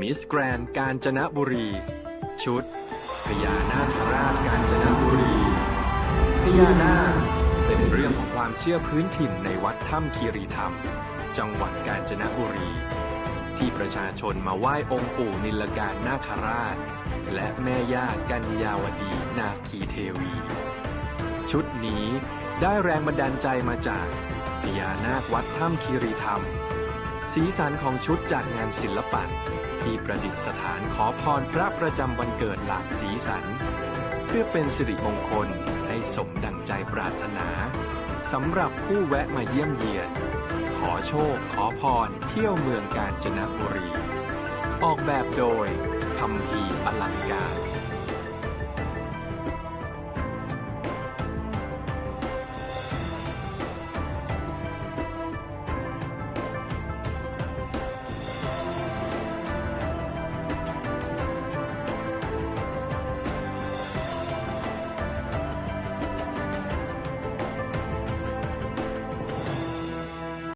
มิสแกรนกาญจนบุรี ชุดพญานาคราชกาญจนบุรีพญานาคเป็นเรื่องของความเชื่อพื้นถิ่นในวัดถ้ำคีรีธรรม จังหวัดกาญจนบุรี ที่ประชาชนมาไหว้องค์ปู่นิลการนาคราช และแม่ย่ากัญญาวดีนาคีเทวี ชุดนี้ได้แรงบันดาลใจมาจากพญานาควัดถ้ำคีรีธรรม สีสันของชุดจากงานศิลปะ ที่ประดิษฐานขอพรพระประจำวันเกิดหลากสีสัน เพื่อเป็นสิริมงคลให้สมดังใจปรารถนาสำหรับผู้แวะมาเยี่ยมเยียน ขอโชคขอพรเที่ยวเมืองกาญจนบุรี ออกแบบโดยคำพีอลังการ